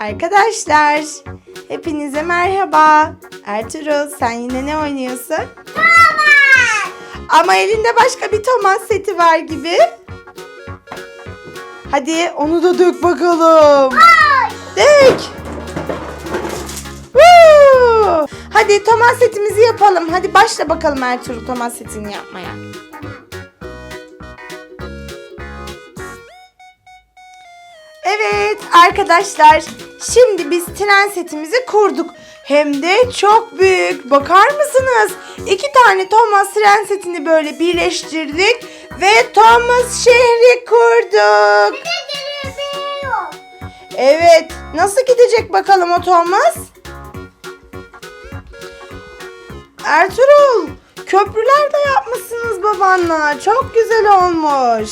Arkadaşlar, hepinize merhaba. Ertuğrul, sen yine ne oynuyorsun? Ama elinde başka bir Thomas seti var gibi. Hadi onu da dök bakalım. Dök. Woo! Hadi Thomas setimizi yapalım. Hadi başla bakalım Ertuğrul Thomas setini yapmaya. Evet arkadaşlar şimdi biz tren setimizi kurduk. Hem de çok büyük. Bakar mısınız? İki tane Thomas tren setini böyle birleştirdik ve Thomas şehri kurduk. Evet. Nasıl gidecek bakalım o Thomas? Ertuğrul, köprüler de yapmışsınız babanla. Çok güzel olmuş.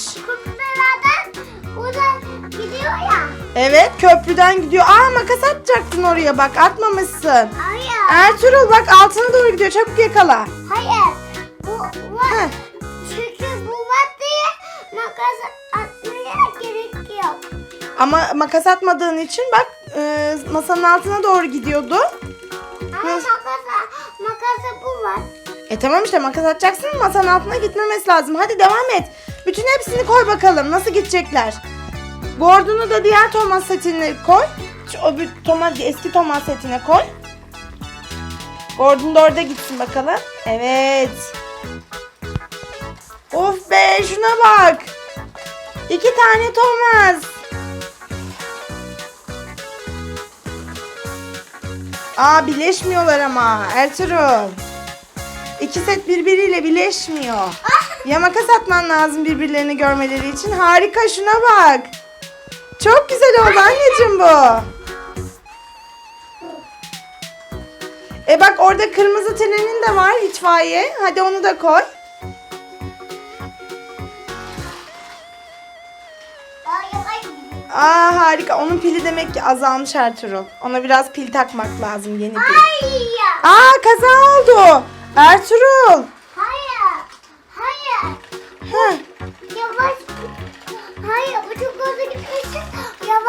Evet, köprüden gidiyor. Aa makas atacaktın oraya bak, atmamışsın. Hayır. Ertuğrul bak altına doğru gidiyor. Çabuk yakala. Hayır. Bu var. Heh. Çünkü bu var diye makas atmaya gerek yok. Ama makas atmadığın için bak e, masanın altına doğru gidiyordu. Ama Nasıl? makasa, makasa bu var. E tamam işte makas atacaksın masanın altına gitmemesi lazım. Hadi devam et. Bütün hepsini koy bakalım. Nasıl gidecekler? Gordon'u da diğer Thomas setine koy. Şu, o bir Thomas, eski Thomas setine koy. Gordon da orada gitsin bakalım. Evet. Of be şuna bak. İki tane Thomas. Aa birleşmiyorlar ama Ertuğrul. İki set birbiriyle birleşmiyor. Ya makas atman lazım birbirlerini görmeleri için. Harika şuna bak. Çok güzel oldu anneciğim bu. E bak orada kırmızı trenin de var itfaiye. Hadi onu da koy. Aa harika. Onun pili demek ki azalmış Ertuğrul. Ona biraz pil takmak lazım yeni pil. Hayır. Aa kaza oldu. Ertuğrul.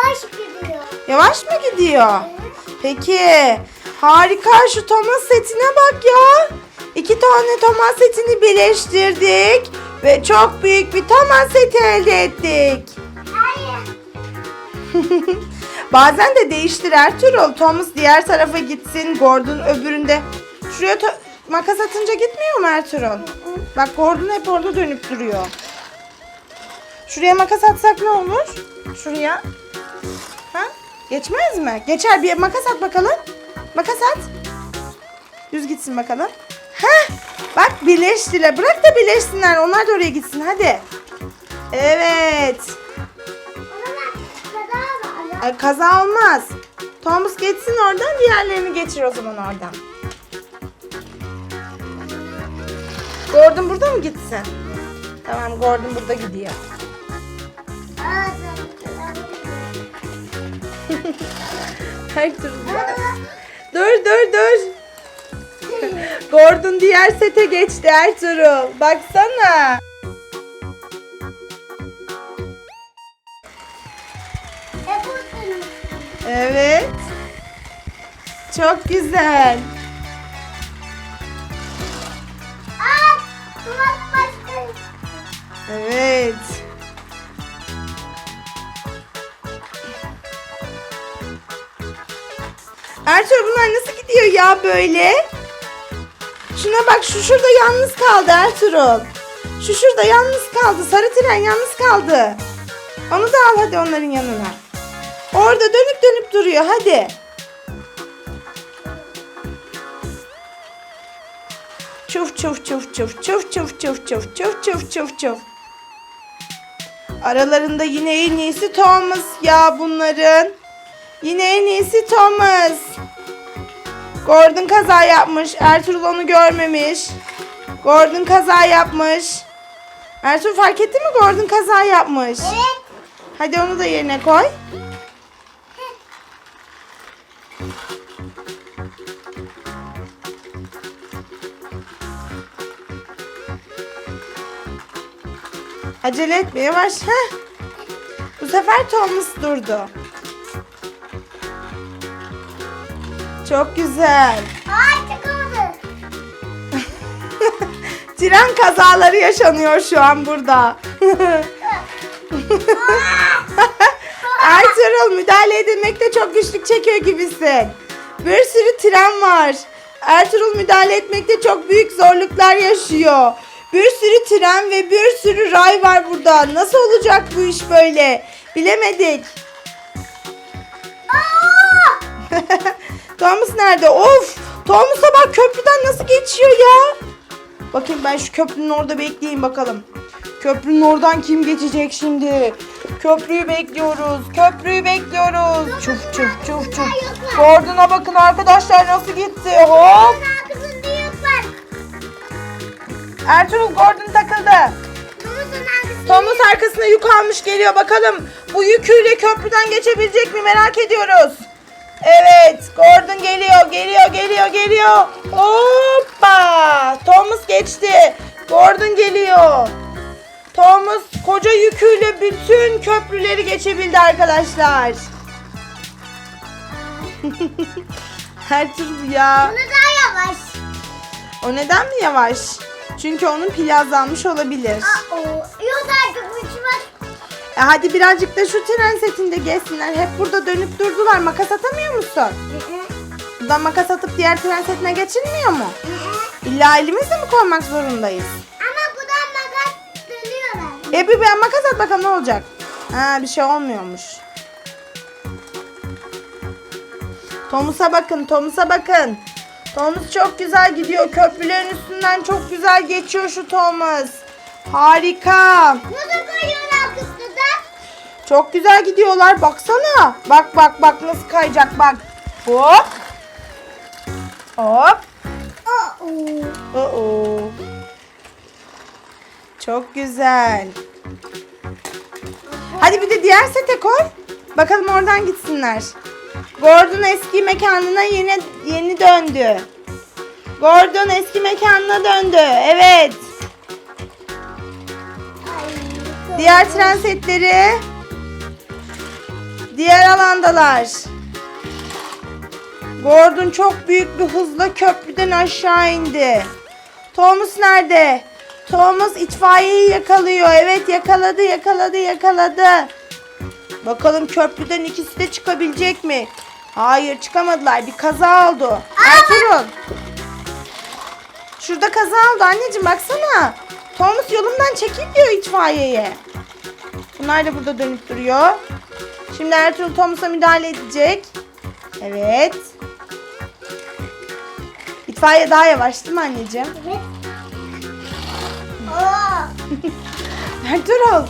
Yavaş gidiyor. Yavaş mı gidiyor? Peki. Harika şu Thomas setine bak ya. İki tane Thomas setini birleştirdik. Ve çok büyük bir Thomas seti elde ettik. Hayır. Bazen de değiştir Ertuğrul. Thomas diğer tarafa gitsin. Gordon öbüründe. Şuraya makas atınca gitmiyor mu Ertuğrul? Bak Gordon hep orada dönüp duruyor. Şuraya makas atsak ne olur? Şuraya. Geçmez mi? Geçer bir makas at bakalım. Makas at. Düz gitsin bakalım. Heh. Bak birleştiler. Bırak da birleşsinler. Onlar da oraya gitsin. Hadi. Evet. O zaman kaza. Ay, olmaz. Thomas geçsin oradan. Diğerlerini geçir o zaman oradan. Gordon burada mı gitsin? Tamam Gordon burada gidiyor. Her türlü. Dur dur dur. Gordon diğer sete geçti Ertuğrul. Baksana. Evet. Çok güzel. Evet. Ertuğrul bunlar nasıl gidiyor ya böyle? Şuna bak şu şurada yalnız kaldı Ertuğrul. Şu şurada yalnız kaldı. Sarı tren yalnız kaldı. Onu da al hadi onların yanına. Orada dönüp dönüp duruyor hadi. Çuf çuf çuf çuf çuf çuf çuf çuf çuf çuf çuf çuf. Aralarında yine en iyisi Thomas ya bunların. Yine en iyisi Thomas. Gordon kaza yapmış. Ertuğrul onu görmemiş. Gordon kaza yapmış. Ertuğrul fark etti mi Gordon kaza yapmış. Evet. Hadi onu da yerine koy. Acele etme yavaş. Heh. Bu sefer Thomas durdu. Çok güzel. Aa çıkamadı. Tren kazaları yaşanıyor şu an burada. Ertuğrul müdahale edilmekte çok güçlük çekiyor gibisin. Bir sürü tren var. Ertuğrul müdahale etmekte çok büyük zorluklar yaşıyor. Bir sürü tren ve bir sürü ray var burada. Nasıl olacak bu iş böyle? Bilemedik. Thomas nerede? Of! Thomas'a bak köprüden nasıl geçiyor ya? Bakayım ben şu köprünün orada bekleyeyim bakalım. Köprünün oradan kim geçecek şimdi? Köprüyü bekliyoruz. Köprüyü bekliyoruz. Çuf çuf çuf çuf. Gordon'a bakın arkadaşlar nasıl gitti. Hop. Ertuğrul Gordon takıldı. Thomas arkasına yük almış geliyor. Bakalım bu yüküyle köprüden geçebilecek mi merak ediyoruz. Evet Gordon geliyor geliyor geliyor geliyor. Hoppa. Thomas geçti. Gordon geliyor. Thomas koca yüküyle bütün köprüleri geçebildi arkadaşlar. Ertuğrul ya. Bunu daha yavaş. O neden mi yavaş? Çünkü onun pili azalmış olabilir. Aa, yok artık. E hadi birazcık da şu tren setinde gezsinler. Hep burada dönüp durdular. Makas atamıyor musun? Buradan makas atıp diğer tren setine geçilmiyor mu? İlla elimizle mi koymak zorundayız? Ama buradan makas dönüyorlar. E bir ben makas at bakalım ne olacak? Ha bir şey olmuyormuş. Thomas'a bakın, Thomas'a bakın. Thomas çok güzel gidiyor. Köprülerin üstünden çok güzel geçiyor şu Thomas. Harika. Nasıl koyuyorlar kızı da? Çok güzel gidiyorlar. Baksana. Bak bak bak nasıl kayacak bak. Hop. Hop. Oo. Oo. Çok güzel. Hadi bir de diğer sete koy. Bakalım oradan gitsinler. Gordon eski mekanına yeni yeni döndü. Gordon eski mekanına döndü. Evet. Diğer tren setleri diğer alandalar. Gordon çok büyük bir hızla köprüden aşağı indi. Thomas nerede? Thomas itfaiyeyi yakalıyor. Evet yakaladı yakaladı yakaladı. Bakalım köprüden ikisi de çıkabilecek mi? Hayır çıkamadılar. Bir kaza oldu. Ertuğrul. Şurada kaza oldu anneciğim baksana. Thomas yolumdan çekil diyor itfaiyeye. Bunlar da burada dönüp duruyor. Şimdi Ertuğrul Thomas'a müdahale edecek. Evet. İtfaiye daha yavaş değil mi anneciğim? Evet. Ertuğrul Aa!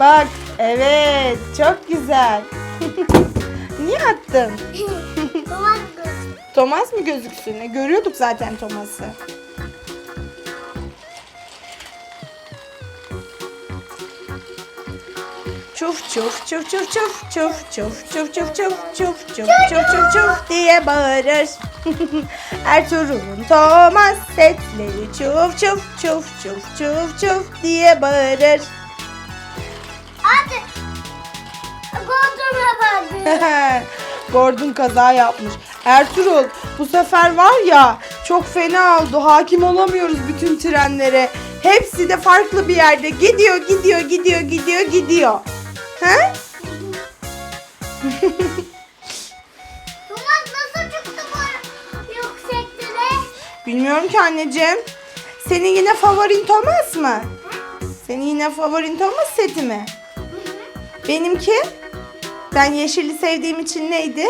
bak. Evet çok güzel. Niye attın? Thomas mı gözüksün? E, görüyorduk zaten Thomas'ı. Çuf çuf çuf çuf çuf çuf çuf çuf çuf çuf çuf çuf çuf çuf çuf diye bağırır. Ertuğrul'un Thomas setleri çuf çuf çuf çuf çuf çuf diye bağırır. Hadi. Koltuğuna bak. Gordon kaza yapmış. Ertuğrul bu sefer var ya çok fena oldu. Hakim olamıyoruz bütün trenlere. Hepsi de farklı bir yerde. Gidiyor, gidiyor, gidiyor, gidiyor, gidiyor. He? Thomas nasıl çıktı bu yükseklere? Bilmiyorum ki anneciğim. Senin yine favorin Thomas mı? Senin yine favorin Thomas seti mi? Benimki? Ben yeşili sevdiğim için neydi?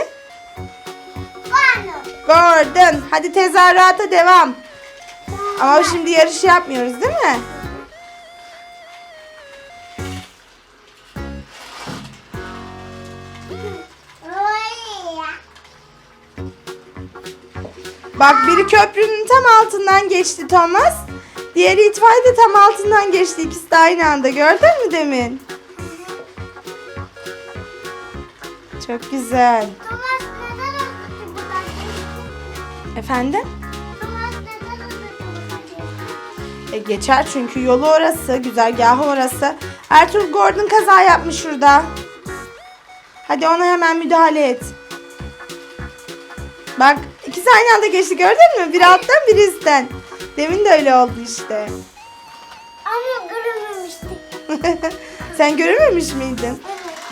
Pardon. Gordon. Hadi tezahürata devam. Ama şimdi yarış yapmıyoruz değil mi? Bak biri köprünün tam altından geçti Thomas. Diğeri itfaiye de tam altından geçti. İkisi de aynı anda. Gördün mü demin? Çok güzel. Thomas neden öldürdü buradan geçti? Efendim? Thomas neden öldürdü buradan geçti? E geçer çünkü yolu orası. Güzergahı orası. Ertuğrul Gordon kaza yapmış şurada. Hadi ona hemen müdahale et. Bak ikisi aynı anda geçti gördün mü? Biri alttan biri üstten. Demin de öyle oldu işte. Ama görememiştik. Sen görememiş miydin?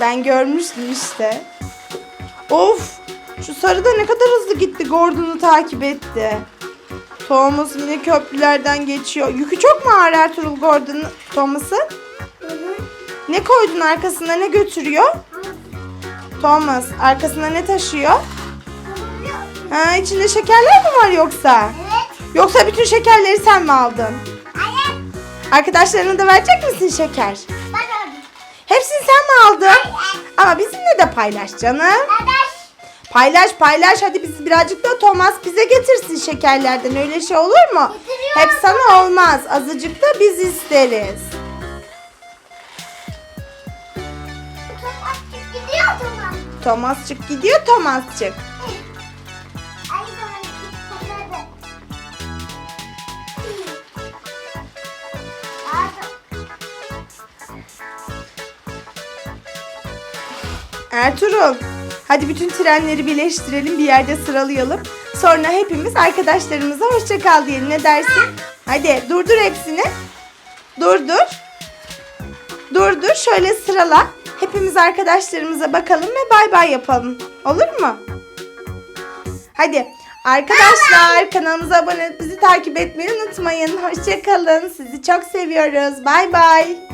Ben görmüştüm işte. Of! Şu sarı da ne kadar hızlı gitti. Gordon'u takip etti. Thomas yine köprülerden geçiyor. Yükü çok mu ağır Ertuğrul Gordon Thomas'ın? Hı hı. Ne koydun arkasına ne götürüyor? Thomas arkasına ne taşıyor? Ha içinde şekerler mi var yoksa? Evet. Yoksa bütün şekerleri sen mi aldın? Hayır. Arkadaşlarına da verecek misin şeker? Bak abi. Hepsini sen mi aldın? Ama bizimle de paylaş canım. Kardeş. Paylaş paylaş hadi biz birazcık da Thomas bize getirsin şekerlerden öyle şey olur mu? Getiriyor. Hep sana olmaz azıcık da biz isteriz. Topakçık gidiyor zaman. Thomasçık gidiyor Thomasçık. Ertuğrul hadi bütün trenleri birleştirelim bir yerde sıralayalım. Sonra hepimiz arkadaşlarımıza hoşça kal diyelim ne dersin? Hadi durdur hepsini. Durdur. Durdur şöyle sırala. Hepimiz arkadaşlarımıza bakalım ve bay bay yapalım. Olur mu? Hadi arkadaşlar kanalımıza abone olup bizi takip etmeyi unutmayın. Hoşça kalın. Sizi çok seviyoruz. Bay bay.